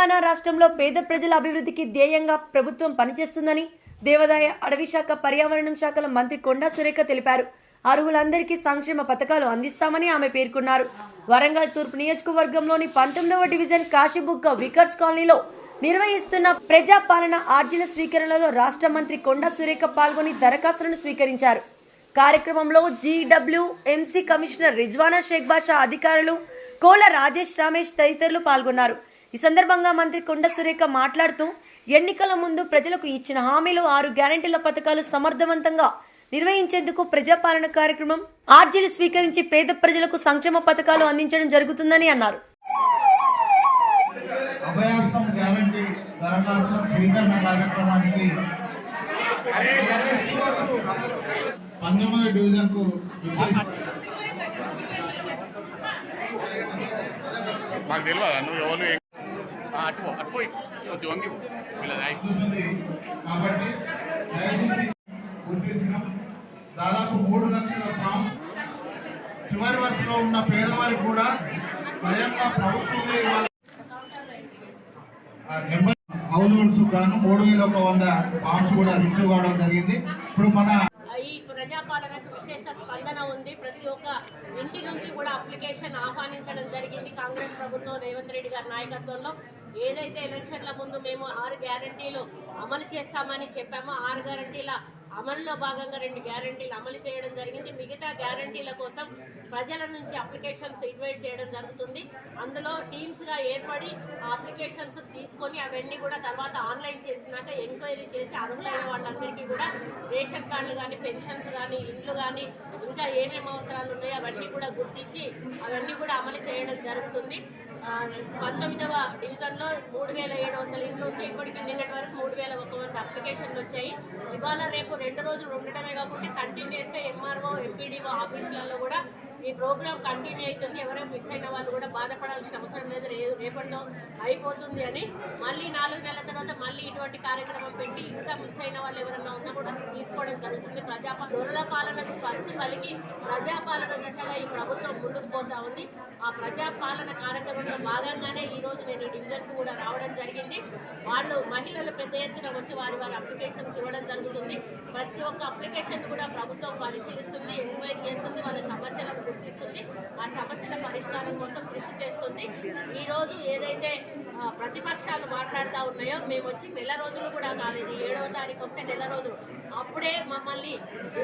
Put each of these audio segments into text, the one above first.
తెలంగాణ రాష్ట్రంలో పేద ప్రజల అభివృద్ధికి ధ్యేయంగా ప్రభుత్వం పనిచేస్తుందని దేవాదాయ అడవి శాఖ పర్యావరణం శాఖల మంత్రి కొండా సురేఖ తెలిపారు. అర్హులందరికీ సంక్షేమ పథకాలు అందిస్తామని ఆమె పేర్కొన్నారు. వరంగల్ తూర్పు నియోజకవర్గంలోని పంతొమ్మిదవ డివిజన్ కాశీబుగ్గ వికర్స్ కాలనీలో నిర్వహిస్తున్న ప్రజాపాలన ఆర్జీల స్వీకరణలో రాష్ట్ర మంత్రి కొండా సురేఖ పాల్గొని దరఖాస్తులను స్వీకరించారు. కార్యక్రమంలో G W M C commissioner Rizwana Shaik Basha అధికారులు కోల రాజేష్ రమేష్ తదితరులు పాల్గొన్నారు. ఈ సందర్భంగా మంత్రి కొండ సురేఖ మాట్లాడుతూ ఎన్నికల ముందు ప్రజలకు ఇచ్చిన హామీలు ఆరు గ్యారెంటీల పథకాలు సమర్థవంతంగా నిర్వహించేందుకు ప్రజాపాలన కార్యక్రమం ఆర్జీలు స్వీకరించి పేద ప్రజలకు సంక్షేమ పథకాలు అందించడం జరుగుతుందని అన్నారు. మాకు తెలియదు? నువ్వు ఎవరు ఏం- ఆ, అటు పో, అటు పోయి కొంచెం వంగి కాబట్టి దాదాపు మూడు లక్షల ఫామ్ చివరి వరుసలో ఉన్న పేదవారికి కూడా స్వయంగా ప్రభుత్వమే నెంబర్ హౌస్ హోల్డ్స్ గాను మూడు వేల ఒక వంద ఫామ్స్ కూడా రిసీవ్ కావడం జరిగింది. ఇప్పుడు మన ఈ ప్రజాపాలనకు విశేష స్పందన ఉంది. ప్రతి ఒక్క ఇంటి నుంచి కూడా అప్లికేషన్ ఆహ్వానించడం జరిగింది కాంగ్రెస్ ప్రభుత్వం రేవంత్ రెడ్డి గారి నాయకత్వంలో. ఏదైతే ఎలక్షన్ల ముందు మేము ఆరు గ్యారంటీలు అమలు చేస్తామని చెప్పామో ఆరు గ్యారంటీల అమలులో భాగంగా రెండు గ్యారంటీలు అమలు చేయడం జరిగింది. మిగతా గ్యారంటీల కోసం ప్రజల నుంచి అప్లికేషన్స్ ఇన్వైట్ చేయడం జరుగుతుంది. అందులో టీమ్స్గా ఏర్పడి ఆ అప్లికేషన్స్ తీసుకొని అవన్నీ కూడా తర్వాత ఆన్లైన్ చేసినాక ఎంక్వైరీ చేసి అర్హులైన వాళ్ళందరికీ కూడా రేషన్ కార్డులు కానీ పెన్షన్స్ కానీ ఇండ్లు కానీ ఇంకా ఏమేమి అవసరాలు ఉన్నాయో అవన్నీ కూడా గుర్తించి అవన్నీ కూడా అమలు చేయడం జరుగుతుంది. పంతొమ్మిదవ డివిజన్లో మూడు వేల ఏడు వందల ఇండ్లు ఉంటే ఇప్పటికి నిన్నటి వరకు మూడు వేల ఒక వంద అప్లికేషన్లు వచ్చాయి. ఇవాళ రేపు రెండు రోజులు ఉండటమే కాకుండా కంటిన్యూస్గా ఎంఆర్ఓ ఎంపీడీఓ ఆఫీసులలో కూడా ఈ ప్రోగ్రాం కంటిన్యూ అవుతుంది. ఎవరైనా మిస్ అయిన వాళ్ళు కూడా బాధపడాల్సిన అవసరం లేదు. రే- రేపటితో అయిపోతుంది అని మళ్ళీ నాలుగు నెలల తర్వాత మళ్ళీ ఇటువంటి కార్యక్రమం పెట్టి ఇంకా మిస్ అయిన వాళ్ళు ఎవరన్నా ఉన్నా కూడా తీసుకోవడం జరుగుతుంది. ప్రజాపాల దొరల పాలనకు స్వస్తి పలికి ప్రజాపాలన దశగా ఈ ప్రభుత్వం ముందుకు పోతా ఉంది. ఆ ప్రజాపాలన కార్యక్రమంలో భాగంగానే ఈరోజు నేను ఈ డివిజన్కు కూడా రావడం జరిగింది. వాళ్ళు మహిళలు పెద్ద ఎత్తున వచ్చి వారి వారి అప్లికేషన్స్ ఇవ్వడం జరుగుతుంది. ప్రతి ఒక్క అప్లికేషన్ కూడా ప్రభుత్వం పరిశీలిస్తుంది ఎంక్వైరీ చేస్తుంది. వాళ్ళ సమస్యలను గుర్తిస్తుంది. ఆ సమస్యల పరిష్కారం కోసం కృషి చేస్తుంది. ఈరోజు ఏదైతే ప్రతిపక్షాలు మాట్లాడుతూ ఉన్నాయో మేము వచ్చి నెల రోజులు కూడా కాలేదు. ఏడవ తారీఖు వస్తే నెల రోజులు. అప్పుడే మమ్మల్ని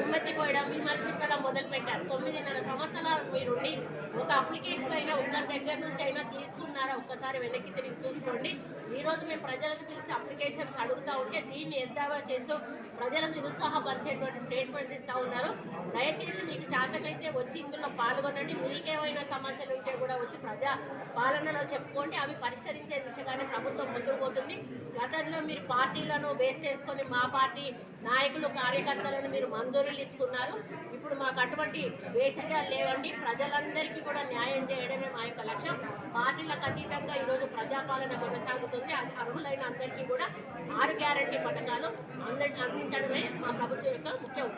ఉమ్మెత్తిపోయడం విమర్శించడం మొదలుపెట్టారు. తొమ్మిదిన్నర సంవత్సరాలు మీరుండి ఒక అప్లికేషన్ అయినా ఒకరి దగ్గర నుంచి అయినా తీసుకున్నారా ఒక్కసారి వెనక్కి తిరిగి చూసుకోండి. ఈరోజు మేము ప్రజలను పిలిచి అప్లికేషన్స్ అడుగుతా ఉంటే దీన్ని ఎద్దావా చేస్తూ ప్రజలను నిరుత్సాహపరిచేటువంటి స్టేట్మెంట్స్ ఇస్తూ ఉన్నారు. దయచేసి మీకు చేతనైతే వచ్చి ఇందులో పాల్గొనండి. మీకేమైనా సమస్యలు ఉంటే కూడా వచ్చి ప్రజా పాలనలో చెప్పుకోండి. అవి పరిష్కరించే దిశగానే ప్రభుత్వం ముందుకు పోతుంది. గతంలో మీరు పార్టీలను బేస్ చేసుకొని మా పార్టీ నాయకులు కార్యకర్తలను మీరు మంజూరీలు ఇచ్చుకున్నారు. ఇప్పుడు మాకు అటువంటి వేషజాలు లేవండి. ప్రజలందరికీ కూడా న్యాయం చేయడమే మా యొక్క లక్ష్యం. పార్టీలకు అతీతంగా ఈరోజు ప్రజాపాలన కొనసాగుతుంది. అది అర్హులైన అందరికీ కూడా ఆరు గ్యారంటీ పథకాలు అందరికీ అందించడమే మా ప్రభుత్వం యొక్క ముఖ్య ఉద్దేశం